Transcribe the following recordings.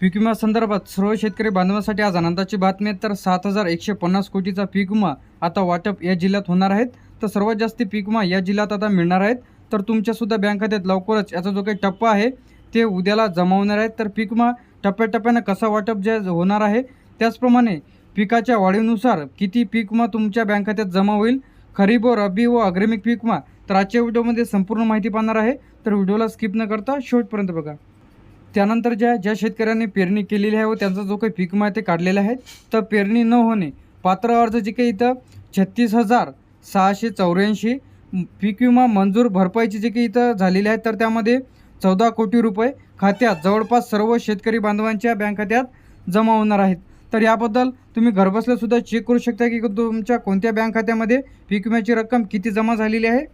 पीक विमा संदर्भात सर्व शेतकरी बांधवांसाठी आज आनंदाची बातमी आहे. तर सात हजार एकशे पन्नास कोटीचा पीक विमा आता वाटप या जिल्ह्यात होणार आहेत तर सर्वात जास्त पीक विमा या जिल्ह्यात आता मिळणार आहेत तर तुमच्यासुद्धा बँक खात्यात लवकरच याचा जो काही टप्पा आहे ते उद्याला जमा होणार आहेत तर पीक विमा टप्प्याटप्प्यानं कसा वाटप जे होणार आहे त्याचप्रमाणे पिकाच्या वाढीनुसार किती पीक विमा तुमच्या बँक खात्यात जमा होईल खरीप व रब्बी व अग्रेमिक पीक विमा तर आजच्या व्हिडिओमध्ये संपूर्ण माहिती पाहणार आहे. तर व्हिडिओला स्किप न करता शेवटपर्यंत बघा. त्यानंतर ज्या ज्या शेतकऱ्यांनी पेरणी केलेली आहे व त्यांचा जो काही पीक विमा ते काढलेला आहे तर पेरणी न होणे पात्र अर्ज जे काही इथं छत्तीस हजार सहाशे चौऱ्याऐंशी पीक विमा मंजूर भरपाईची जे काही इथं झालेली आहे तर त्यामध्ये चौदा कोटी रुपये खात्यात जवळपास सर्व शेतकरी बांधवांच्या बँक खात्यात जमा होणार आहेत. तर याबद्दल तुम्ही घरबसल्यासुद्धा चेक करू शकता की तुमच्या कोणत्या बँक खात्यामध्ये पीक विम्याची रक्कम किती जमा झालेली आहे.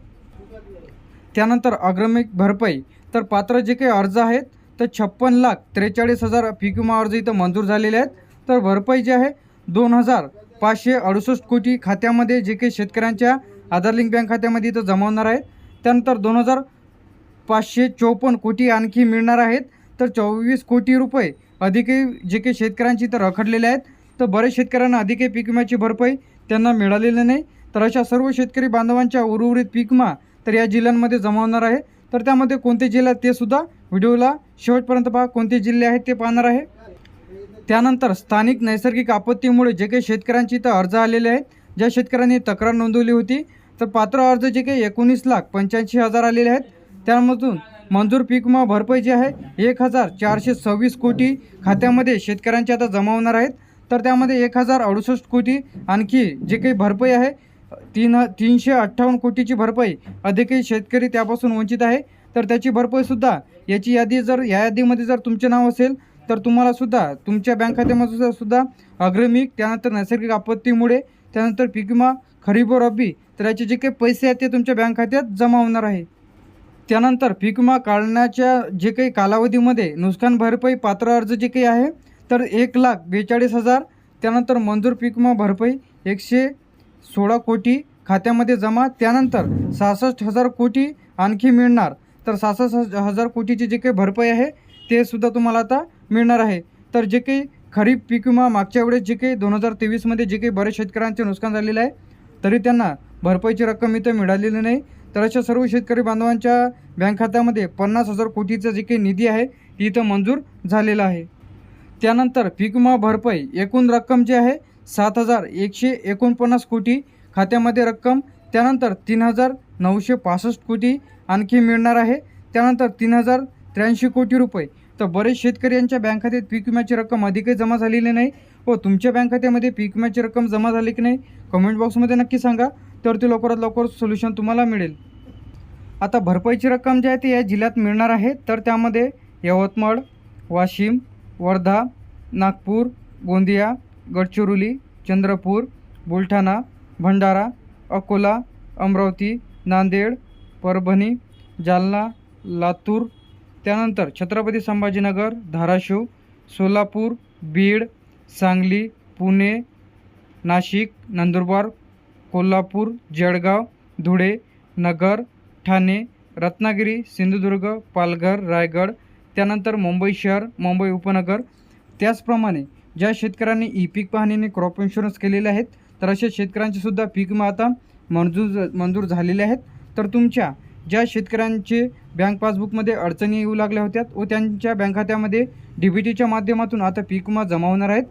त्यानंतर अग्रमिक भरपाई तर पात्र जे काही अर्ज आहेत तर छप्पन लाख त्रेचाळीस हजार पीक विमा अर्ज इथं मंजूर झालेले आहेत. तर भरपाई जे आहे दोन हजार पाचशे अडुसष्ट कोटी खात्यामध्ये जे काही शेतकऱ्यांच्या आधार लिंक बँक खात्यामध्ये इथं जमा होणार आहेत. त्यानंतर दोन हजार पाचशे चोपन्न कोटी आणखी मिळणार आहेत. तर चोवीस कोटी रुपये अधिकही जे काही शेतकऱ्यांची इथं रखडलेले आहेत. तर बरेच शेतकऱ्यांना अधिकही पीक विम्याची भरपाई त्यांना मिळालेली नाही. तर अशा सर्व शेतकरी बांधवांच्या उर्वरित पीकमा तर या जिल्ह्यांमध्ये जमा होणार आहे. तर त्यामध्ये कोणते जिल्हे आहेत ते सुद्धा व्हिडिओला शेवटपर्यंत पहा. कोणते जिल्हे आहेत ते पाहणार आहे. त्यानंतर स्थानिक नैसर्गिक आपत्तीमुळे जे काही शेतकऱ्यांची इथं अर्ज आलेले आहेत ज्या शेतकऱ्यांनी तक्रार नोंदवली होती तर पात्र अर्ज जे काही एकोणीस लाख पंच्याऐंशी हजार आलेले आहेत. त्यामधून मंजूर पीक विमा भरपाई जी आहे एक हजार चारशे सव्वीस कोटी खात्यामध्ये शेतकऱ्यांचे आता जमा होणार आहेत. तर त्यामध्ये एक हजार अडुसष्ट कोटी आणखी जे काही भरपाई आहे तीन तीनशे अठ्ठावन्न कोटीची भरपाई अधिकही शेतकरी त्यापासून वंचित आहे. तर त्याची भरपाईसुद्धा याची यादी जर या यादीमध्ये जर तुमचे नाव असेल तर तुम्हालासुद्धा तुमच्या बँक खात्यामध्ये सुद्धा अग्रमिक त्यानंतर नैसर्गिक आपत्तीमुळे त्यानंतर पीक विमा खरीप व रब्बी तर याचे जे काही पैसे आहेत ते तुमच्या बँक खात्यात जमा होणार आहे. त्यानंतर पीक विमा काढण्याच्या जे काही कालावधीमध्ये नुकसान भरपाई पात्र अर्ज जे काही आहे तर एक लाख बेचाळीस हजार त्यानंतर मंजूर पीक विमा भरपाई एकशे सोळा कोटी खात्यामध्ये जमा त्यानंतर सहासष्ट हजार कोटी आणखी मिळणार. तर सहासष्ट हजार कोटीची जे काही भरपाई आहे ते सुद्धा तुम्हाला आता मिळणार आहे. तर जे काही खरीप पीक विमा मागच्या वेळेस जे काही दोन हजार तेवीसमध्ये जे काही बऱ्याच शेतकऱ्यांचे नुकसान झालेलं आहे तरी त्यांना भरपाईची रक्कम इथं मिळालेली नाही. तर अशा सर्व शेतकरी बांधवांच्या बँक खात्यामध्ये पन्नास हजार कोटीचा जे काही निधी आहे ती इथं मंजूर झालेला आहे. त्यानंतर पीक विमा भरपाई एकूण रक्कम जी आहे सात हजार एकशे एकोणपन्नास कोटी खात्यामध्ये रक्कम त्यानंतर तीन हजार नऊशे पासष्ट कोटी आणखी मिळणार आहे. त्यानंतर तीन हजार त्र्याऐंशी कोटी रुपये. तर बरेच शेतकरी यांच्या बँक खात्यात पीक विम्याची रक्कम अधिकही जमा झालेली नाही व तुमच्या बँक खात्यामध्ये पीक विम्याची रक्कम जमा झाली की नाही कमेंट बॉक्समध्ये नक्की सांगा. तर ते लवकरात लवकर सोल्युशन तुम्हाला मिळेल. आता भरपाईची रक्कम जी आहे ती या जिल्ह्यात मिळणार आहे. तर त्यामध्ये यवतमाळ वाशिम वर्धा नागपूर गोंदिया गडचिरोली चंद्रपूर बुलढाणा भंडारा अकोला अमरावती नांदेड परभणी जालना लातूर त्यानंतर छत्रपती संभाजीनगर धाराशिव सोलापूर बीड सांगली पुणे नाशिक नंदुरबार कोल्हापूर जळगाव धुळे नगर ठाणे रत्नागिरी सिंधुदुर्ग पालघर रायगड त्यानंतर मुंबई शहर मुंबई उपनगर. त्याचप्रमाणे ज्या शेतकऱ्यांनी ई पीक पाहणीने क्रॉप इन्शुरन्स केलेले आहेत तर अशा शेतकऱ्यांचे सुद्धा पीक मग आता मंजूर मंजूर झालेले आहेत. तर तुमच्या ज्या शेतकऱ्यांचे बँक पासबुकमध्ये अडचणी येऊ लागल्या होत्या व त्यांच्या बँक खात्यामध्ये डी बी टीच्या माध्यमातून आता पीक विमा जमा होणार आहेत.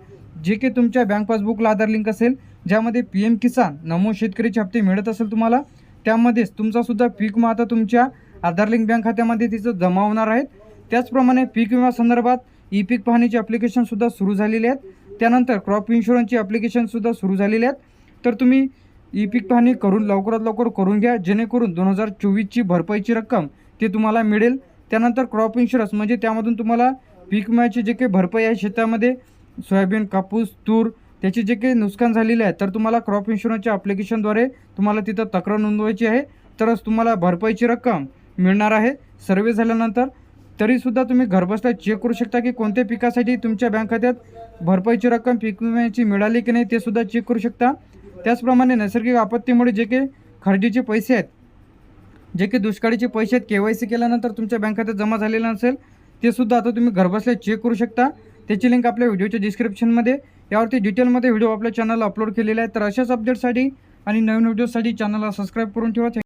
जे की तुमच्या बँक पासबुकला आधार लिंक असेल ज्यामध्ये पी एम किसान नमो शेतकरीचे हप्ते मिळत असेल तुम्हाला त्यामध्येच तुमचासुद्धा पीक विमा आता तुमच्या आधार लिंक बँक खात्यामध्ये तिचं जमा होणार आहेत. त्याचप्रमाणे पीक विमा संदर्भात ई पीक पाहणीची ॲप्लिकेशनसुद्धा सुरू झालेली आहेत. त्यानंतर क्रॉप इन्शुरन्सची ॲप्लिकेशनसुद्धा सुरू झालेली आहेत. तर तुम्ही ई पीक पाहणी करून लवकरात लवकर करून घ्या. जेणेकरून दोन हजार चोवीसची भरपाईची रक्कम ती तुम्हाला मिळेल. त्यानंतर क्रॉप इन्शुरन्स म्हणजे त्यामधून तुम्हाला पीक विम्याची जे काही भरपाई आहे शेतामध्ये सोयाबीन कापूस तूर त्याचे जे काही नुकसान झालेले आहे तर तुम्हाला क्रॉप इन्शुरन्सच्या ॲप्लिकेशनद्वारे तुम्हाला तिथं तक्रार नोंदवायची आहे. तरच तुम्हाला भरपाईची रक्कम मिळणार आहे. सर्वे झाल्यानंतर तरीसुद्धा तुम्ही घरबसल्या चेक करू शकता की कोणत्या पिकासाठी तुमच्या बँक खात्यात भरपाईची रक्कम पीक विम्याची मिळाली की नाही ते सुद्धा चेक करू शकता. त्याचप्रमाणे नैसर्गिक आपत्तीमुळे जे काही खरेदीचे पैसे आहेत जे काही दुष्काळीचे पैसे आहेत के वाय सी केल्यानंतर तुमच्या बँक खात्यात जमा झालेलं नसेल ते सुद्धा आता तुम्ही घरबसल्या चेक करू शकता. त्याची लिंक आपल्या व्हिडिओच्या डिस्क्रिप्शनमध्ये यावरती डिटेलमध्ये व्हिडिओ आपल्या चॅनलला अपलोड केलेला आहे. तर अशाच अपडेटसाठी आणि नवीन व्हिडिओसाठी चॅनलला सबस्क्राईब करून ठेवा.